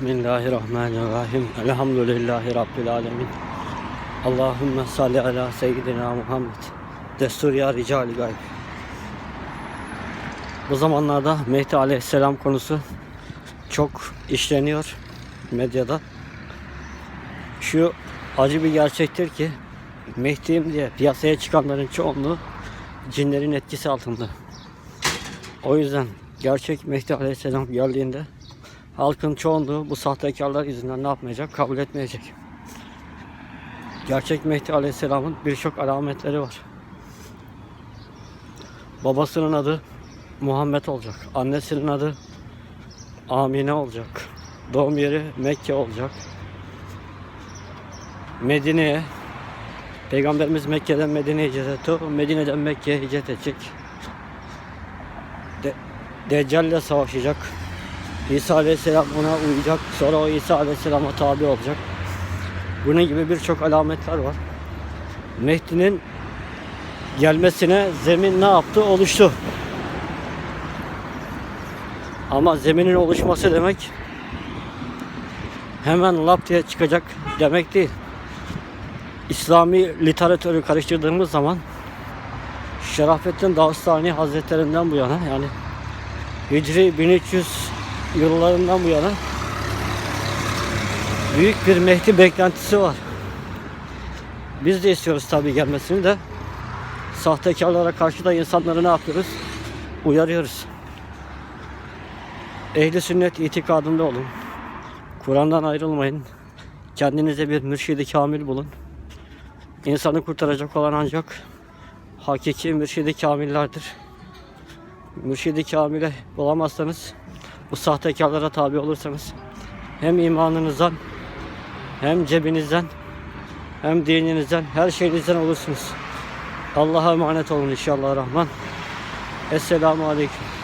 Bismillahirrahmanirrahim. Elhamdülillahi Rabbil alemin. Allahümme salli ala seyyidina Muhammed. Destur ya ricali gayb. Bu zamanlarda Mehdi Aleyhisselam konusu çok işleniyor medyada. Şu acı bir gerçektir ki Mehdi'yim diye piyasaya çıkanların çoğunluğu cinlerin etkisi altında. O yüzden gerçek Mehdi Aleyhisselam geldiğinde halkın çoğunluğu bu sahtekarlar yüzünden ne yapmayacak? Kabul etmeyecek. Gerçek Mehdi Aleyhisselam'ın birçok alametleri var. Babasının adı Muhammed olacak. Annesinin adı Amine olacak. Doğum yeri Mekke olacak. Medine'ye Peygamberimiz Mekke'den Medine'ye hicret etti. Medine'den Mekke'ye hicret edecek. De Deccal ile savaşacak. İsa Aleyhisselam ona uyacak. Sonra o İsa Aleyhisselam'a tabi olacak. Bunun gibi birçok alametler var. Mehdi'nin gelmesine zemin ne yaptı? Oluştu. Ama zeminin oluşması demek hemen lap diye çıkacak demek değil. İslami literatürü karıştırdığımız zaman Şerafettin Dağıstani Hazretlerinden bu yana yani Hicri 1300 yıllarından bu yana büyük bir Mehdi beklentisi var. Biz de istiyoruz tabii gelmesini de sahtekarlara karşı da insanları ne yapıyoruz? Uyarıyoruz. Ehli sünnet itikadında olun. Kur'an'dan ayrılmayın. Kendinize bir mürşidi kamil bulun. İnsanı kurtaracak olan ancak hakiki mürşidi kamillerdir. Mürşidi kamile bulamazsanız bu sahtekarlara tabi olursanız hem imanınızdan hem cebinizden hem dininizden her şeyinizden olursunuz. Allah'a emanet olun inşallah Rahman. Esselamu Aleyküm.